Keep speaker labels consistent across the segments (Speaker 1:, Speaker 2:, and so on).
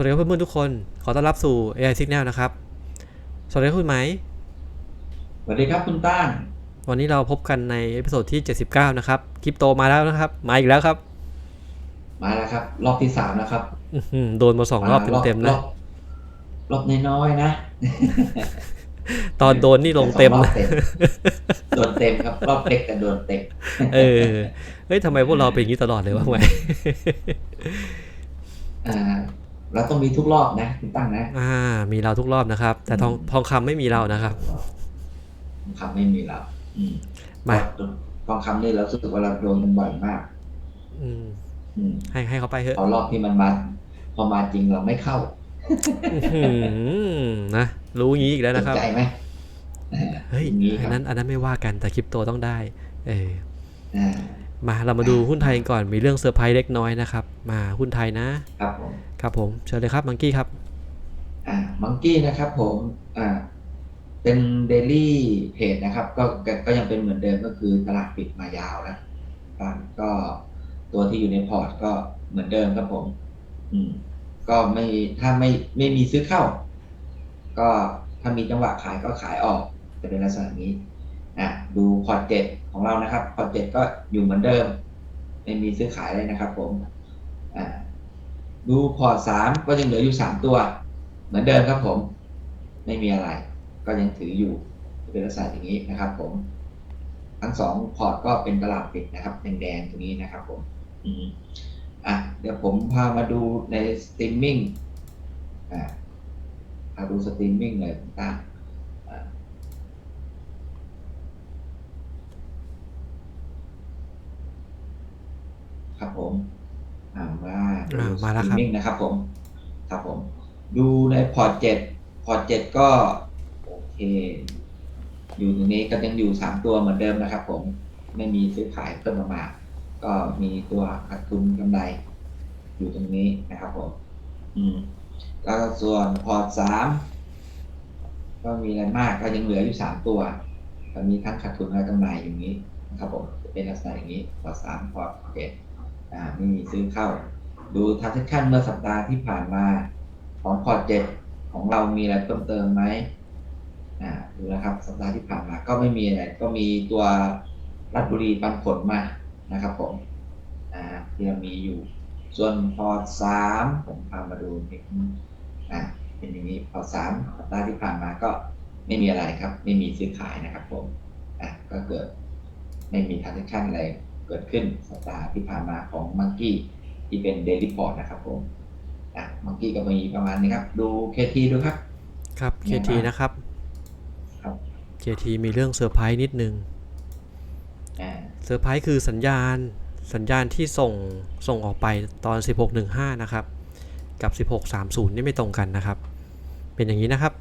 Speaker 1: วัสดีครับเพื่อนๆทุกคน ขอต้อนรับสู่ AI Signal นะครับ สวัสดีครับคุณไหม
Speaker 2: สวัสดีครับคุณต้าน
Speaker 1: วันนี้เราพบกันในเอพิโซดที่ 79 นะครับ คลิปโตมาแล้วนะครับ มาอีกแล้วครับ
Speaker 2: มาแล้วครับ รอบที่สามแล้วครับ
Speaker 1: อื้อหือโดนมาสองรอบเต็มๆ
Speaker 2: ร
Speaker 1: นะ
Speaker 2: อบรอบน้อยๆนะ
Speaker 1: ตอนโดนนี่ลงเต็ม
Speaker 2: สอรอ
Speaker 1: นะ
Speaker 2: บโดนเต็มครับ รอบเล็กแต่โดนเต็ม
Speaker 1: เออ เฮ้ยทำไมพวกเราเป็นอย่างนี้ตลอดเลยวะไหม
Speaker 2: อ่า เราต้องมีทุกรอบนะคุณตั้งนะ
Speaker 1: อ่า มีเราทุกรอบนะครับ แต่ทองทองคำไม่มีเรานะครับ
Speaker 2: ทองคำไม่มีเราอืม
Speaker 1: มา
Speaker 2: ทองคำนี่เรารู้สึกว่าเราโดนมันบ่อยมาก
Speaker 1: อืม
Speaker 2: อืม
Speaker 1: ให้ให้เขาไปเถอะ
Speaker 2: พอรอบที่มันมาพอมาจริงเราไม่เข้า
Speaker 1: อื้อหือนะรู้งี้อีกแล้วนะครับ
Speaker 2: สใจไหมอ่า
Speaker 1: เฮ้ย
Speaker 2: อย่างนี้ค
Speaker 1: อั
Speaker 2: รั
Speaker 1: น
Speaker 2: บ
Speaker 1: นั้น อันนั้นไม่ว่ากันแต่คริปโตต้องได้ เออ
Speaker 2: อ่า
Speaker 1: มาเรามาดูหุ้นไทยก่อนมีเรื่องเซอร์ไพรส์เล็กน้อยนะครับ มาหุ้นไทยนะ
Speaker 2: ครับผม
Speaker 1: ครับผมเชิญเลยครับมังกี้ครับ
Speaker 2: อ่ามังกี้นะครับผมอ่าเป็นเดลี่เพจนะครับก็ก็ก็ยังเป็นเหมือนเดิมก็คือตลาดปิดมายาวแล้วครับก็ตัวที่อยู่ในพอร์ตก็เหมือนเดิมครับผม อืม ก็ไม่ถ้าไม่ไม่มีซื้อเข้า ก็ถ้ามีจังหวะขายก็ขายออกจะเป็นลักษณะนี้อะดูพอร์ตเจ็ด ของเรานะครับพอเจ็ดก็อยู่เหมือนเดิม ไม่มีซื้อขายเลยนะครับ ผมดูพอร์ตสามก็ยังเหลืออยู่สามตัว เหมือนเดิมครับผม ไม่มีอะไร ก็ยังถืออยู่เป็นลักษณะอย่างนี้นะครับ ผม ทั้งสองพอร์ตก็เป็นตลาดปิดนะครับแดงๆตรงนี้นะครับ ผม อืมอะเดี๋ยวผมพามาดูในสตรีมมิ่งอ่าพาดูสตรีมมิ่งเลยคุณตาอ่า ครับผมอ่ามา
Speaker 1: อ่า
Speaker 2: ดู
Speaker 1: มาแล้วครับ
Speaker 2: สตรีมมิ่งนะครับผม ครับผม ดูในพอร์ตเจ็ดพอร์ตเจ็ดก็ โอเค อยู่ตรงนี้ก็ยังอยู่สามตัวเหมือนเดิมนะครับผม ไม่มีซื้อขายเพิ่มมา ก็มีตัวขาดทุนกำไร อยู่ตรงนี้นะครับผม อืม แล้วก็ส่วนพอร์ตสามก็มีอะไรมากก็ยังเหลืออยู่สามตัวก็มีทั้งขาดทุนและกำไรอย่างนี้นะครับผมจะเป็นลักษณะอย่างนี้พอร์ตสามพอร์ตโอเค อ่ามีซื้อเข้า ดูทันชั่นเมื่อสัปดาห์ที่ผ่านมาของพอร์ตเจ็ดของเรามีอะไรเพิ่มเติมไหมอ่าดูนะครับสัปดาห์ที่ผ่านมาก็ไม่มีอะไรก็มีตัวรัฐบุรีปันผลมานะครับผมอ่าที่เรามีอยู่ ส่วนพอร์ตสามผมพามาดูนิดนึงอ่าเป็นอย่างนี้พอร์ตสามสัปดาห์ที่ผ่านมาก็ไม่มีอะไรครับ ไม่มีซื้อขายนะครับผมอะก็เกิดไม่มีทาร์เชั่นอะไร เกิดขึ้นสัปดาห์ที่ผ่านมาของมังกี้ที่เป็นเดลิพอร์ตนะครับผมอะมังกี้ก็มีประมาณนี้ครับ ดูเคทีดูครับ
Speaker 1: ครับ
Speaker 2: เนี่ย
Speaker 1: KT
Speaker 2: ครับ
Speaker 1: นะครับ
Speaker 2: ครับ
Speaker 1: KT มีเรื่องเซอร์ไพรส์นิดนึง
Speaker 2: อ่า
Speaker 1: เซอร์ไพรส์คือสัญญาณสัญญาณที่ส่งส่งออกไปตอน 1615 นะครับ กับ 1630 นี่ไม่ตรงกันนะครับ เป็นอย่างนี้นะครับ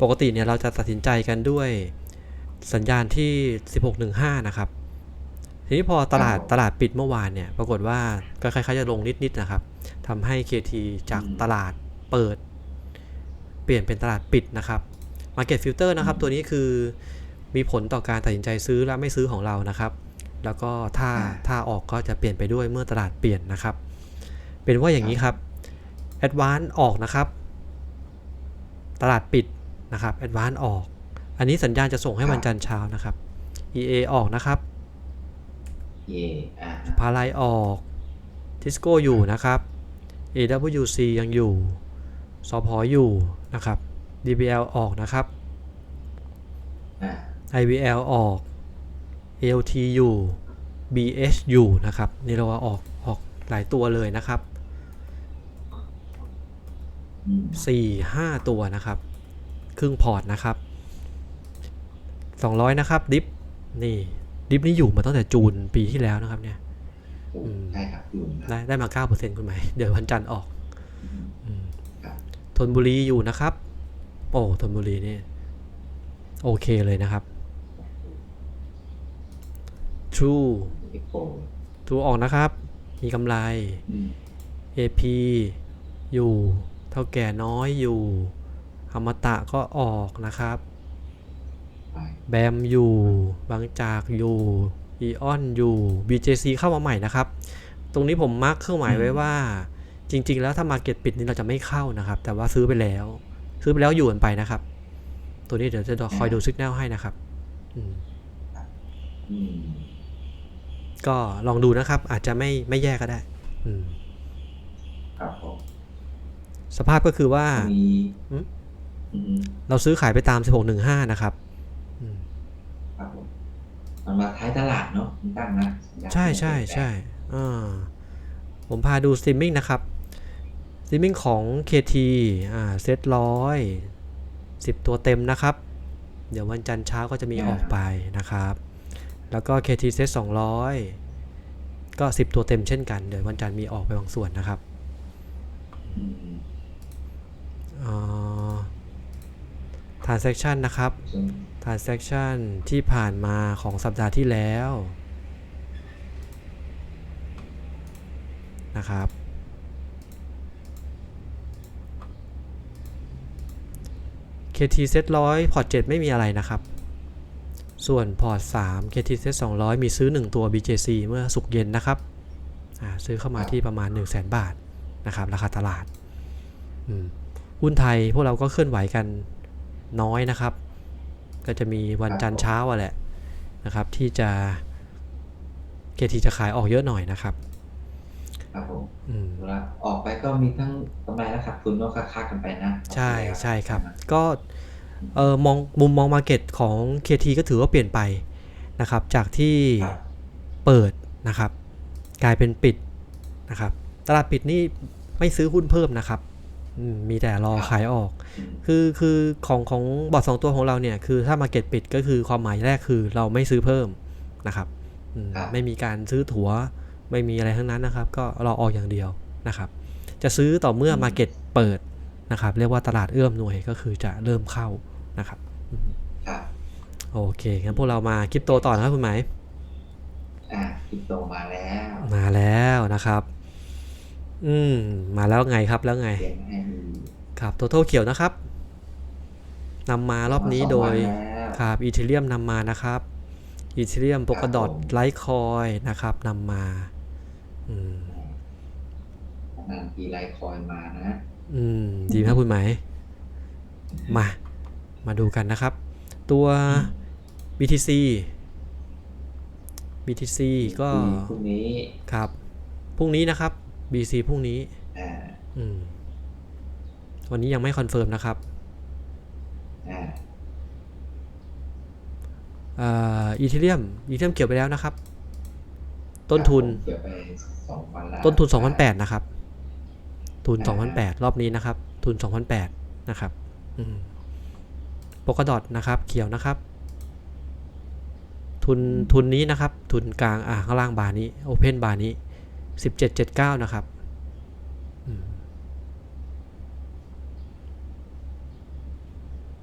Speaker 1: ปกติเนี่ยเราจะตัดสินใจกันด้วยสัญญาณที่ 1615 นะครับ ทีนี้พอตลาดตลาดปิดเมื่อวานเนี่ย ปรากฏว่าก็คล้ายๆจะลงนิดๆนะครับทำให้ KT จากตลาดเปิด เปลี่ยนเป็นตลาดปิดนะครับ Market Filter นะครับ ตัวนี้คือมีผลต่อการตัดสินใจซื้อและไม่ซื้อของเรานะครับ แล้วก็ถ้าถ้าออกก็จะเปลี่ยนไปด้วยเมื่อตลาดเปลี่ยนนะครับ เป็นว่าอย่างนี้ครับ Advance ออกนะครับ ตลาดปิดนะครับ Advance ออก อันนี้สัญญาณจะส่งให้วันจันทร์เช้านะครับ EA ออกนะครับ
Speaker 2: เย่อ่า
Speaker 1: พาไลออกทิสโก้อยู่นะครับ AWC ยังอยู่สพอยู่นะครับ DBL ออกนะครับ
Speaker 2: อ่า
Speaker 1: IVL ออก ALT อยู่ BH อยู่นะครับ นี่เราว่าออกออกหลายตัวเลยนะครับ
Speaker 2: อืม
Speaker 1: 4 5ตัวนะครับ ครึ่งพอร์ตนะครับ200นะครับ ดิฟนี่ ดิฟนี่อยู่มาตั้งแต่จูนปีที่แล้วนะครับ เนี่ย
Speaker 2: โอ้
Speaker 1: อืม
Speaker 2: ใช่ครับอยู่นะ
Speaker 1: ได้ได้มา9%คุณไหม เดี๋ยววันจันทร์ออก
Speaker 2: อืม
Speaker 1: อืม
Speaker 2: ครับ
Speaker 1: ธนบุรีอยู่นะครับ โอ้ธนบุรีนี่โอเคเลยนะครับ True
Speaker 2: เอ็กโ True
Speaker 1: ออกนะครับ มีกำไร
Speaker 2: อืม
Speaker 1: AP อยู่ เท่าแก่น้อยอยู่อมตะก็ออกนะครับ
Speaker 2: ไป
Speaker 1: แบมอยู่ บางจากอยู่อีออนอยู่ BJC เข้ามาใหม่นะครับ ตรงนี้ผมมาร์คเครื่องหมายไว้ว่า จริง ๆ แล้วถ้ามาเก็ตปิดนี่เราจะไม่เข้านะครับ แต่ว่าซื้อไปแล้ว ซื้อไปแล้วอยู่กันไปนะครับ ตัวนี้เดี๋ยวจะคอยดูซิกแนลให้นะครับอืม
Speaker 2: อืม
Speaker 1: ก็ลองดูนะครับ อาจจะไม่ไม่แย่ก็ได้อืม
Speaker 2: ครับผม
Speaker 1: สภาพก็คือว่า
Speaker 2: มี
Speaker 1: อืม
Speaker 2: อืม
Speaker 1: เราซื้อขายไปตาม 1615 นะครับอืม
Speaker 2: ครับผม มันมาท้ายตลาดเนาะคุณตั้งนะสัญญาณ
Speaker 1: ใช่ใช่ใช่อ่าผมพาดูสตรีมมิ่งนะครับสตรีมมิ่งของ KT อ่าเซตร้อยสิบตัวเต็มนะครับ เดี๋ยววันจันทร์เช้าก็จะมีออกไปนะครับ แล้วก็ KT เซต200ก็10ตัวเต็มเช่นกัน เดี๋ยววันจันทร์มีออกไปบางส่วนนะครับ
Speaker 2: อืม
Speaker 1: อ่า transaction นะครับ
Speaker 2: ส่วน
Speaker 1: transaction ที่ผ่านมาของสัปดาห์ที่แล้วนะครับ KT เซตร้อยพอร์ต 7 ไม่มีอะไรนะครับ ส่วนพอร์ต 3 KT เซต200 มีซื้อ 1 ตัว BJC เมื่อสุกร์เย็นนะครับอ่าซื้อเข้ามาที่ประมาณ 1 0 0 0 0 0บาทนะครับ ราคาตลาดอืมหุ้นไทยพวกเราก็เคลื่อนไหวกันน้อยนะครับ ก็จะมีวันจันทร์เช้าอะแหละนะครับ ที่จะ KT จะขายออกเยอะหน่อยนะครับ
Speaker 2: ครับผม
Speaker 1: อืม
Speaker 2: เวลาออกไปก็มีทั้งกำไรและขาดทุนก็ค่าๆกันไปนะ
Speaker 1: ใช่ใช่ครับ ก็เออมองมุมมองมาเก็ตของ KT ก็ถือว่าเปลี่ยนไปนะครับ จากที่
Speaker 2: ครับ
Speaker 1: เปิดนะครับ กลายเป็นปิดนะครับ ตลาดปิดนี่ไม่ซื้อหุ้นเพิ่มนะครับอื มมีแต่รอขายออก
Speaker 2: อืม
Speaker 1: คือคือของของบอร์ดสองตัวของเราเนี่ย คือถ้ามาเก็ตปิดก็คือความหมายแรกคือเราไม่ซื้อเพิ่มนะครับอืม
Speaker 2: ครับ
Speaker 1: ไม่มีการซื้อถัวไม่มีอะไรทั้งนั้นนะครับ ก็เราออกอย่างเดียวนะครับ จะซื้อต่อเมื่อมาเก็ตเปิดนะครับ เรียกว่าตลาดเอื้อมหน่วยก็คือจะเริ่มเข้านะครับอืม
Speaker 2: ครับ
Speaker 1: โอเคงั้นพวกเรามาคริปโตต่อนะครับคุณหมาย
Speaker 2: อ่าคริปโตมาแล้ว
Speaker 1: มาแล้วนะครับ อืม มาแล้วไงครับแล้วไง
Speaker 2: เขียนให้ดู
Speaker 1: ครับตัวโทเขียวนะครับนำมารอบนี้โดย
Speaker 2: มาสองวันแล้ว
Speaker 1: ครับอีเทเรียมนำมานะครับอีเทเรียมโปกดอท
Speaker 2: ผม
Speaker 1: ไลท์คอยนะครับนำมาอืม
Speaker 2: นานทีไรคอยมานะ
Speaker 1: อืม ดีครับคุณไหมายมา มาดูกันนะครับ ตัว BTC BTC ก็
Speaker 2: พรุ่งนี้
Speaker 1: ครับพรุ่งนี้นะครับ BC พรุ่งนี้
Speaker 2: อ่า
Speaker 1: อืมวันนี้ยังไม่คอนเฟิร์มนะครับ
Speaker 2: อ่า
Speaker 1: อ่าอีเทเรียมอีเทเรียมเกี่ยวไปแล้วนะครับ ต้นทุน
Speaker 2: เกี่ยวไปสองวันละ
Speaker 1: ต้นทุน2,800นะครับ ทุน2,800รอบนี้นะครับ ทุน2,800นะครับโปกดอทนะครับเขียวนะครับ ทุนทุนนี้นะครับ ทุนกลางอ่าข้างล่างบาร์นี้โอเพนบาร์นี้ 1779 นะครับ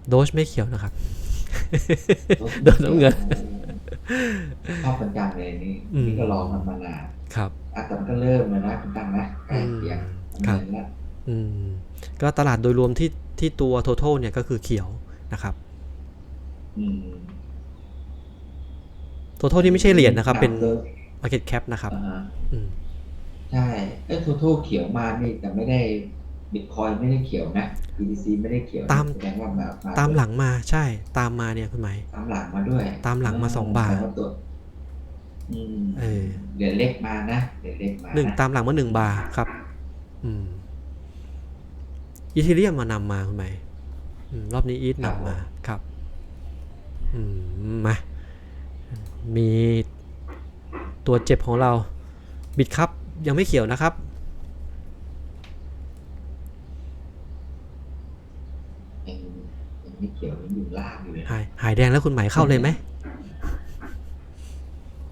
Speaker 1: โดชไม่เขียวนะครับ โดนน้ำเงิน
Speaker 2: ชอบประจำเลยนี่
Speaker 1: อืม
Speaker 2: นี่ก็รอมันมานาน
Speaker 1: ครับ
Speaker 2: อะแต่มันก็เริ่มแล้วนะคุณตั้งนะใกล้เคียง
Speaker 1: ครับ
Speaker 2: เงินละ
Speaker 1: อืมก็ตลาดโดยรวมที่ที่ตัว total เนี่ยก็คือเขียวนะครับ
Speaker 2: อืม
Speaker 1: total ที่ไม่ใช่เหรียญนะครับ เป็น
Speaker 2: เลย
Speaker 1: market cap นะครับ
Speaker 2: อ่าฮะ
Speaker 1: อืม
Speaker 2: ใช่ เอ้ทูทูเขียวมานี่แต่ไม่ได้บิตคอยไม่ได้เขียวนะ BTC ไม่ได้เขียวนะ
Speaker 1: ตาม
Speaker 2: แสดงว่ามามา
Speaker 1: ตามหลังมาใช่ ตามมาเนี่ยคุณหมาย
Speaker 2: ตามหลังมาด้วย
Speaker 1: ตามหลังมาสองบาท
Speaker 2: แสดว่ตัวอืม
Speaker 1: เออ
Speaker 2: เดี๋ยวเล็กมานะเดี๋ยวเล็กมา
Speaker 1: หนึ่ง
Speaker 2: นะ
Speaker 1: ตามหลังมาหนึ่งบาร์ครับ อืมอีเทเรียมมานำมาคุณหมายอืมรอบนี้อีทนำมาครับ อืมมามีตัวเจ็บของเราบิดครับ ยังไม่เขียวนะครับ
Speaker 2: ยังยังไม่เขียวยังอยู่ล่างอยู่เลย
Speaker 1: หายหายแดงแล้วคุณหมายเข้าเลยไหม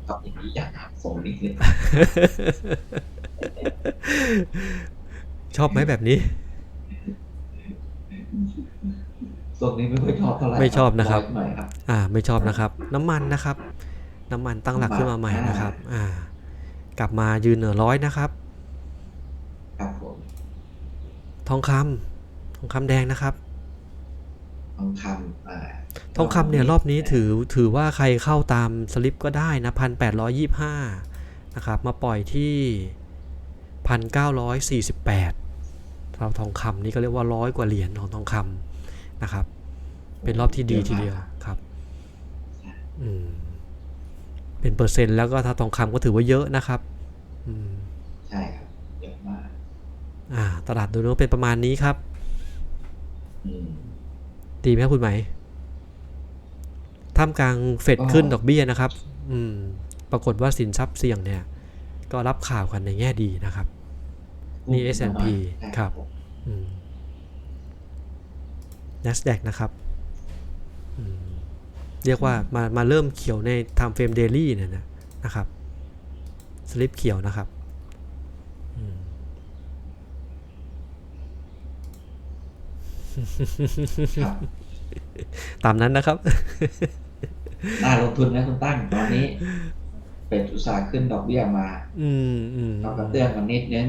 Speaker 2: ครับอย่างนี้อยากหาส่งนิดเลย
Speaker 1: ชอบไหมแบบนี้
Speaker 2: ส่งนี้ไม่ค่อยชอบเท่าไหร่
Speaker 1: ไม่ชอบนะครับ
Speaker 2: อยหน่อยครับ
Speaker 1: อ่า ไม่ชอบนะครับ น้ำมันนะครับ น้ำมันตั้งหลัก
Speaker 2: น้ำมัน
Speaker 1: ขึ้นมาใหม่
Speaker 2: อ่าน
Speaker 1: นะครับ อ่า กลับมายืนเหนือร้อยนะครับ
Speaker 2: ครับผม
Speaker 1: ทองคำทองคำแดงนะครับ
Speaker 2: ทองคำอ่า
Speaker 1: ทองคำเนี่ยรอบนี้ถือถือว่าใครเข้าตามสลิปก็ได้นะพันแปดร้อยยี่ห้านะครับ มาปล่อยที่พันเก้าร้อยสี่สิบแปดเราทองคำนี่ก็เรียกว่าร้อยกว่าเหรียญของทองคำนะครับ เป็นรอบที่ดีทีเดียวครับอืมเป็นเปอร์เซ็นต์แล้วก็ถ้าทองคำก็ถือว่าเยอะนะครับอืม
Speaker 2: ใช่ครับเยอะมาก
Speaker 1: อ่า ตลาดโดยรวมเป็นประมาณนี้ครับ
Speaker 2: อืม
Speaker 1: ดีไหมครับคุณไหมท่ามกลางเฟด
Speaker 2: ก็
Speaker 1: ขึ้นดอกเบี้ยนะครับ อืม ปรากฏว่าสินทรัพย์เสี่ยงเนี่ย ก็รับข่าวกันในแง่ดีนะครับ นี่ S&P
Speaker 2: ใช่
Speaker 1: ครับ
Speaker 2: ผม
Speaker 1: อืม NASDAQ นะครับอืมเรียกว่ามามาเริ่มเขียวใน time frame daily เนี่ยนะนะครับ สลิปเขียวนะครับอืม
Speaker 2: ครับ
Speaker 1: ตามนั้นนะครับ
Speaker 2: น่าลงทุนนะคุณตั้งตอนนี้ เป็นอุตสาห์ขึ้นดอกเบี้ยมา
Speaker 1: อืมอืม
Speaker 2: เรากระเตื้องมันนิดนึง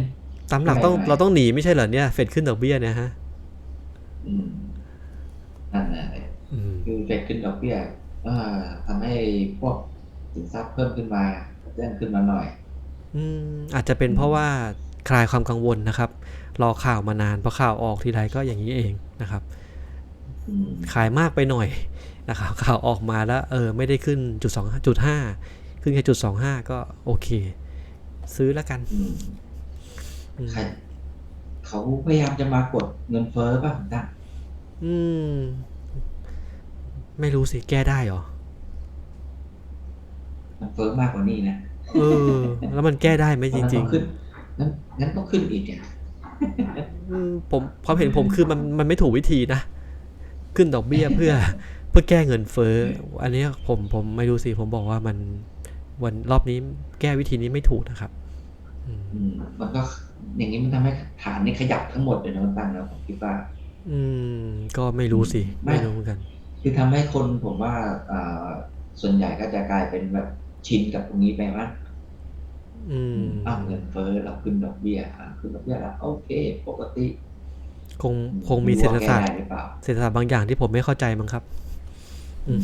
Speaker 1: ตามหลักต้อง
Speaker 2: ไม่ไม่
Speaker 1: เราต้องหนีไม่ใช่เหรอเนี่ย เฟดขึ้นดอกเบี้ยเนี่ยฮะ
Speaker 2: อืมนั่นนะ
Speaker 1: อืม
Speaker 2: คือเฟดขึ้นดอกเบี้ยเอ่อทำให้พวกสินทรัพย์เพิ่มขึ้นมากระเตื้องขึ้นมาหน่อย
Speaker 1: อืมอาจจะเป็นเพราะว่าคลายความกังวลนะครับ รอข่าวมานานพอข่าวออกทีไรก็อย่างนี้เองนะครับ
Speaker 2: อืม
Speaker 1: ขายมากไปหน่อยนะครับข่าวออกมาแล้วเออไม่ได้ขึ้นจุดสองจุดห้าขึ้นแค่จุดสองห้าก็โอเค ซื้อแล้วกัน
Speaker 2: อืม
Speaker 1: อืม
Speaker 2: ใครเขาพยายามจะมากดเงินเฟ้อป่ะคุณตั้ง
Speaker 1: อืม ไม่รู้สิ แก้ได้เหรอ
Speaker 2: มันเฟ้อมากกว่านี้นะ
Speaker 1: เออ แล้วมันแก้ได้ไหมจ
Speaker 2: เพาะฉะนั้น
Speaker 1: ริ
Speaker 2: ต้องงขึ้นงั้นงั้นต้องขึ้นอีกเนี่ย
Speaker 1: ๆอืมผมความเห็นผมคือมันมันไม่ถูกวิธีนะ ขึ้นดอกเบี้ยเพื่อ เพื่อแก้เงินเฟ้ออันเนี้ยผมผมไม่รู้สิผมบอกว่ามันวันรอบนี้แก้วิธีนี้ไม่ถูกนะครับอืม
Speaker 2: อืมมันก็อย่างนี้มันทำให้ฐานนี่ขยับทั้งหมดเลยนะคุณตั้งแล้วผมคิดว่า
Speaker 1: อืม ก็ไม่รู้สิ
Speaker 2: ไม่
Speaker 1: ไม่รู้เหมือนกัน
Speaker 2: คือทำให้คนผมว่าอ่าส่วนใหญ่ก็จะกลายเป็นแบบ ชินกับตรงนี้ไปว่า
Speaker 1: อืม
Speaker 2: อ้าวเงินเฟ้อเราขึ้นดอกเบี้ยอ่าขึ้นดอกเบี้ยแล้วโอเค ปกติ
Speaker 1: คงคงมีเศรษฐศาสตร์
Speaker 2: แก้ได้หรือเปล่า
Speaker 1: เศรษฐศาสตร์บางอย่างที่ผมไม่เข้าใจมั้งครับอืม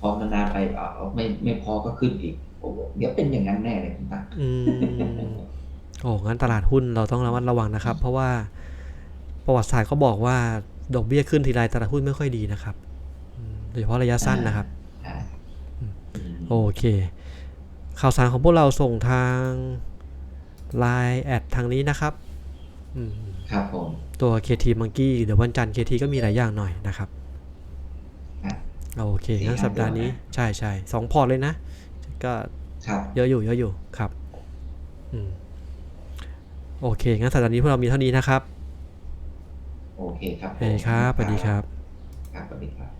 Speaker 2: พอนานๆไปอ่าไม่ไม่พอก็ขึ้นอีกโอ้โหเดี๋ยวเป็นอย่างนั้นแน่เลยคุณตั้ง
Speaker 1: อืมโอ้งั้นตลาดหุ้นเราต้องระมัดระวังนะครับ เพราะว่าประวัติศาสตร์เขาบอกว่าดอกเบี้ยขึ้นทีไรตลาดหุ้นไม่ค่อยดีนะครับอืมโดยเฉพาะระยะสั้นนะครับ
Speaker 2: ใช่
Speaker 1: โอเค ข่าวสารของพวกเราส่งทาง Line แอดทางนี้นะครับอืม
Speaker 2: ครับผม
Speaker 1: ตัว KT Monkey เดี๋ยววันจันทร์ KT ก็มีหลายอย่างหน่อยนะครับ
Speaker 2: ครับ
Speaker 1: โอเคงั้น
Speaker 2: สี่ห้า
Speaker 1: สัปดาห์นี้
Speaker 2: ตัวนะ
Speaker 1: ใช่ใช่สองพอร์ตเลยนะ ก็
Speaker 2: ครับ
Speaker 1: เยอะอยู่เยอะอยู่ครับอืมโอเคงั้นสัปดาห์นี้พวกเรามีเท่านี้นะครับ
Speaker 2: โอเคครับ
Speaker 1: โอเคครับสวัสดีครับ
Speaker 2: ครับสวัสดีครับ